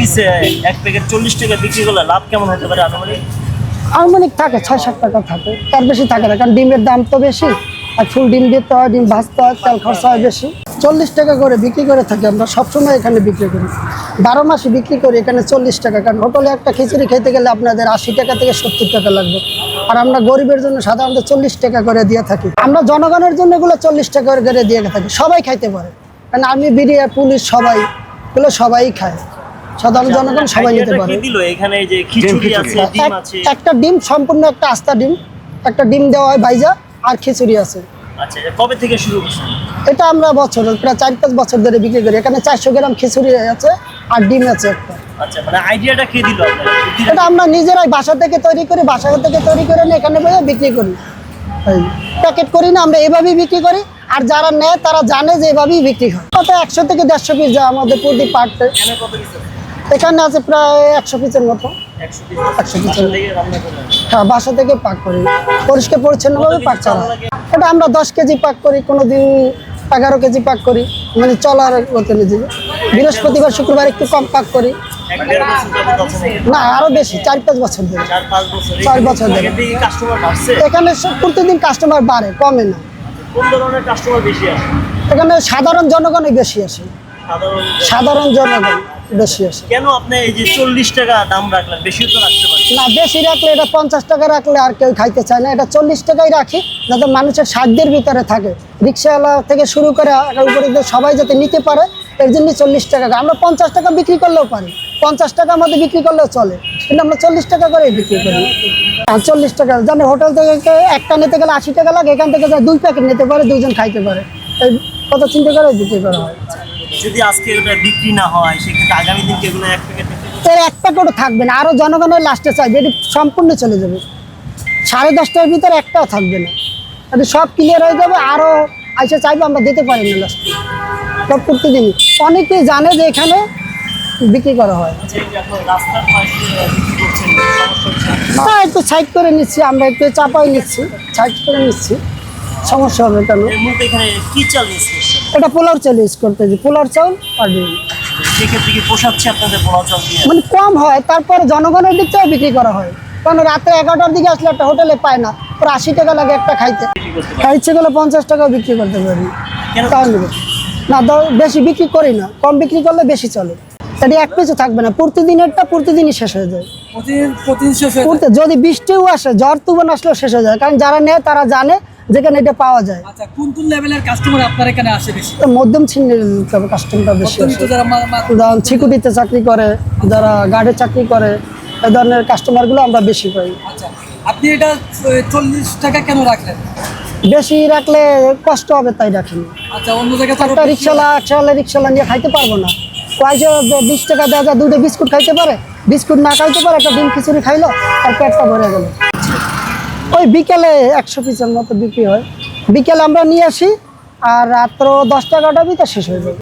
পিসে এক প্যাকেট চল্লিশ টাকা বিক্রি করলে লাভ কেমন হতে পারে আনুমানিক? আনুমানিক থাকে, ছয় সাত টাকা থাকে। তার বেশি থাকে না, কারণ ডিমের দাম তো বেশি, আর ফুল ডিম দিতে হয়, ডিম ভাজতে হয়, তেল খরচা হয় বেশি। চল্লিশ টাকা করে বিক্রি করে থাকি আমরা, সবসময় এখানে বিক্রি করি। বারো মাসে বিক্রি করি এখানে চল্লিশ টাকা, কারণ হোটেলে একটা খিচুড়ি খেতে গেলে আপনাদের আশি টাকা থেকে সত্তর টাকা লাগবে। আর আমরা গরিবের জন্য সাধারণত চল্লিশ টাকা করে দিয়ে থাকি। আমরা জনগণের জন্য এগুলো চল্লিশ টাকা করে দিয়ে থাকি, সবাই খাইতে পারে। কারণ আর্মি বিডিআর পুলিশ, সবাই, এগুলো সবাই খায়। সাধারণ জনগণ সবাই নিতে পারে। এখানে যে খিচুড়ি আছে ডিম আছে। একটা ডিম সম্পূর্ণ একটা আস্তা ডিম একটা ডিম দেওয়া হয় ভাইজা আর খিচুড়ি আছে। আচ্ছা এটা কবে থেকে শুরু করছেন? এটা আমরা বছর প্রায় চার পাঁচ বছর ধরে বিক্রি করি। এখানে চারশো গ্রাম খিচুড়ি আছে আর ডিম আছে একটা। আচ্ছা মানে আইডিয়াটা কে দিল এটা আমরা নিজেরাই বাসা থেকে তৈরি করি বাসা থেকে তৈরি করে নিয়ে এখানে বসে বিক্রি করি। প্যাকেট করি না আমরা এভাবেই বিক্রি করি। আর যারা নেয় তারা জানে যে এভাবেই বিক্রি হয়। কত একশো থেকে দেড়শো পিস যায় আমাদের প্রতি পার্টে এখানে আছে প্রায় একশো পিসের মতো। একশো পিস। একশো পিস বাসা থেকে রান্না করলেন হ্যাঁ বাসা থেকে পাক করি। পরিষ্কার পরিচ্ছন্নভাবে পাক চালা এটা আমরা দশ কেজি পাক করি কোনো দিন এগারো কেজি পাক করি। মানে চলার মতো নিজে বৃহস্পতিবার শুক্রবার একটু কম পাক করি। না আরও বেশি চার পাঁচ বছর ধরে। চার বছর। ধরে। এখান প্রতিদিন কাস্টমার বাড়ে কমে না। আসে? এখানে সাধারণ জনগণই বেশি আসে। সাধারণ জনগণ। বেশি আসে কেন আপনি এই যে চল্লিশ টাকা দাম রাখলেন? বেশি তো রাখতে পারেন। না বেশি রাখলে এটা পঞ্চাশ টাকা রাখলে আর কেউ খাইতে চায় না। এটা চল্লিশ টাকাই রাখি যাতে মানুষের সাধ্যের ভিতরে থাকে। রিক্সাওয়ালা থেকে শুরু করে উপরে সবাই যাতে নিতে পারে এর জন্য চল্লিশ টাকা আমরা পঞ্চাশ টাকা বিক্রি করলেও পারি। পঞ্চাশ টাকা আমাদের বিক্রি করলেও চলে। কিন্তু আমরা চল্লিশ টাকা করে বিক্রি করি। আর চল্লিশ টাকা জানে হোটেল থেকে একটা নিতে গেলে আশি টাকা লাগে এখান থেকে দুই প্যাকেট নিতে পারে দুইজন খাইতে পারে। কত চিন্তা করে বিক্রি করা হয়। যদি আজকে এটা বিক্রি না হয় সেক্ষেত্রে আগামী দিন এগুলো এক প্যাকেট এর এক প্যাকেটও থাকবে না আরও জনগণের লাস্টে চাইবে এটি সম্পূর্ণ চলে যাবে। সাড়ে দশটার ভিতরে একটাও থাকবে না। এটি সব ক্লিয়ার হয়ে যাবে আরও আইসে চাইবে আমরা দিতে পারি না লাস্টে সব প্রতিদিন অনেকেই জানে যে এখানে বিক্রি করা হয়। সমস্যা না। একটু সাইড করে নিচ্ছি আমরা একটু চাপাই নিচ্ছি সাইড করে নিচ্ছি। সমস্যা হবে কেন? কি চাল করছেন এটা পোলার চাল ইউজ করতেছি পোলার চাল আর ডিম সেক্ষেত্রে কি পোষাচ্ছে আপনাদের পোলাও চাল দিয়ে? মানে কম হয় তারপরে জনগণের দিক থেকেও বিক্রি করা হয়। কারণ রাত্রে এগারোটার দিকে আসলে একটা হোটেলে পায় না পুরো আশি টাকা লাগে একটা খাইতে। করতে ইচ্ছে করলে পঞ্চাশ টাকাও বিক্রি করতে পারি। নেবে। না বেশি বিক্রি করি না কম বিক্রি করলে বেশি চলে। এটি এক পিছু থাকবে না প্রতিদিনেরটা প্রতিদিনই শেষ হয়ে যায়। প্রতিদিন প্রতিদিন শেষ। যদি বৃষ্টিও আসে ঝড় তুফান আসলেও শেষ হয়ে যায়। কারণ যারা নেয় তারা জানে যেখানে এটা পাওয়া যায়। আচ্ছা কোন কোন লেভেলের কাস্টমার আপনার এখানে আসে বেশি? মধ্যম শ্রেণির কাস্টমারটা বেশি আসে। যারা সিকিউরিটিতে চাকরি করে যারা গার্ডে চাকরি করে এই ধরনের কাস্টমারগুলো আমরা বেশি পাই। আচ্ছা আপনি এটা চল্লিশ টাকা কেন রাখলেন? বেশি রাখলে কষ্ট হবে তাই রাখিনি আচ্ছা অন্য জায়গায় একটা একশোওয়ালা রিক্সাওয়ালা নিয়ে খাইতে পারব না। যে বিশ টাকা দেওয়া যায় দুটো বিস্কুট খাইতে পারে। বিস্কুট না খাইতে পারে একটা ডিম খিচুড়ি খাইলো আর পেটটা ভরে গেল। ওই বিকেলে একশো পিসের মতো বিক্রি হয়। বিকেলে আমরা নিয়ে আসি আর রাত্র দশটা এগারোটা ভিতরে শেষ হয়ে যাবে